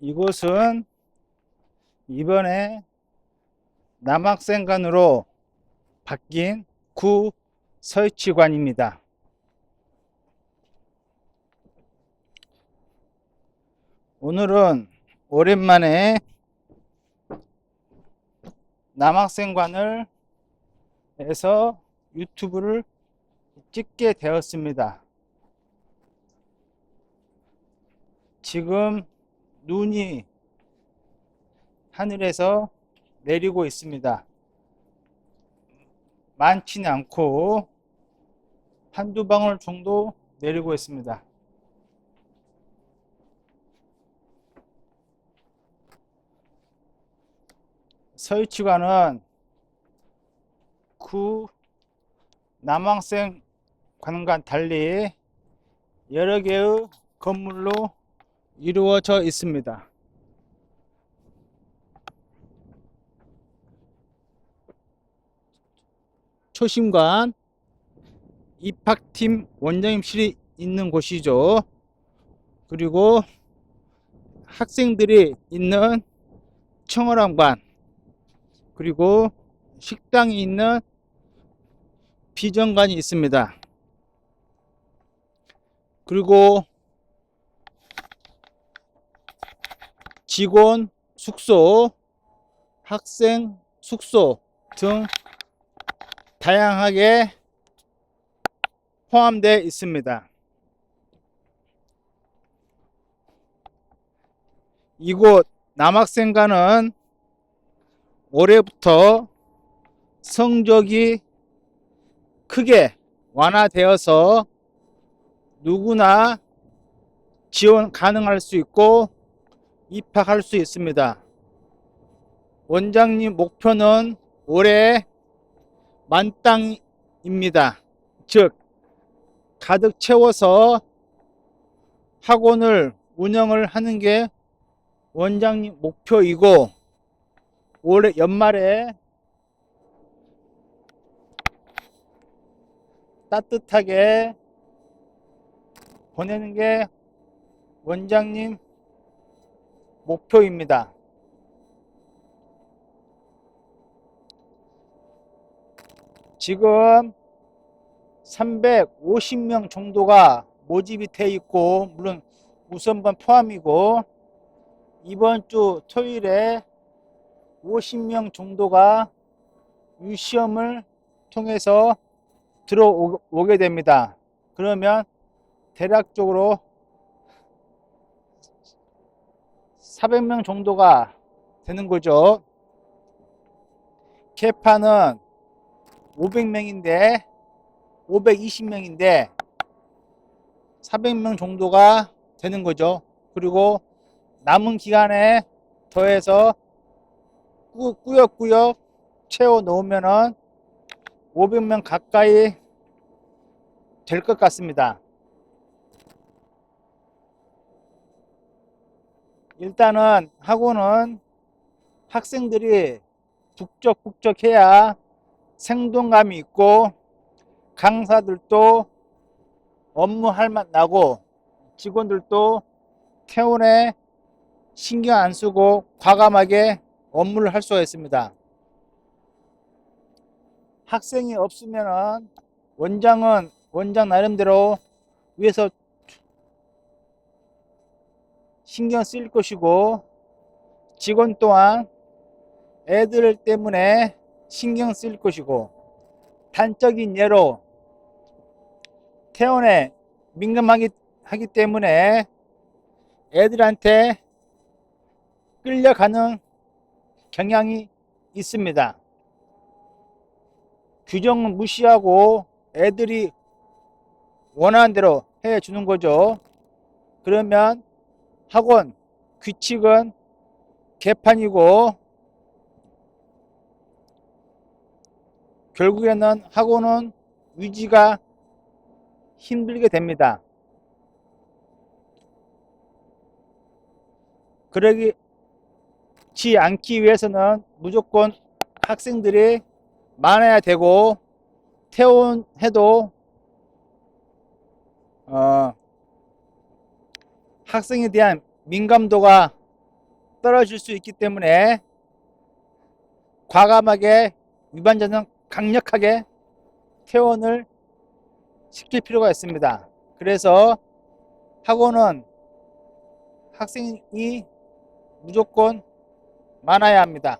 이곳은 이번에 남학생관으로 바뀐 구 서치관입니다. 오늘은 오랜만에 남학생관을 해서 유튜브를 찍게 되었습니다. 지금 눈이 하늘에서 내리고 있습니다. 많지는 않고 한두 방울 정도 내리고 있습니다. 서희치관은 구 남학생 관과 달리 여러 개의 건물로 이루어져 있습니다. 초심관 입학팀 원장님실이 있는 곳이죠. 그리고 학생들이 있는 청어람관 그리고 식당이 있는 비정관이 있습니다. 그리고 직원 숙소, 학생 숙소 등 다양하게 포함되어 있습니다. 이곳 남학생관은 올해부터 성적이 크게 완화되어서 누구나 지원 가능할 수 있고 입학할 수 있습니다. 원장님 목표는 올해 만땅입니다. 즉, 가득 채워서 학원을 운영을 하는 게 원장님 목표이고, 올해 연말에 따뜻하게 보내는 게 원장님 목표입니다. 지금 350명 정도가 모집이 돼 있고 물론 우선반 포함이고 이번 주 토요일에 50명 정도가 유시험을 통해서 들어오게 됩니다. 그러면 대략적으로 400명 정도가 되는 거죠. 캐파는 500명인데 520명인데 400명 정도가 되는 거죠. 그리고 남은 기간에 더해서 꾸- 꾸역꾸역 채워 놓으면은 500명 가까이 될 것 같습니다. 일단은 학원은 학생들이 북적북적해야 생동감이 있고 강사들도 업무 할 맛 나고 직원들도 퇴원에 신경 안 쓰고 과감하게 업무를 할 수가 있습니다. 학생이 없으면은 원장은 원장 나름대로 위에서 신경 쓰일 것이고 직원 또한 애들 때문에 신경 쓰일 것이고 단적인 예로 태원에 민감하기 하기 때문에 애들한테 끌려가는 경향이 있습니다. 규정은 무시하고 애들이 원하는 대로 해 주는 거죠. 그러면 학원 규칙은 개판이고 결국에는 학원은 유지가 힘들게 됩니다. 그러지 않기 위해서는 무조건 학생들이 많아야 되고 퇴원해도 어, 학생에 대한 민감도가 떨어질 수 있기 때문에 과감하게 위반자는 강력하게 퇴원을 시킬 필요가 있습니다. 그래서 학원은 학생이 무조건 많아야 합니다.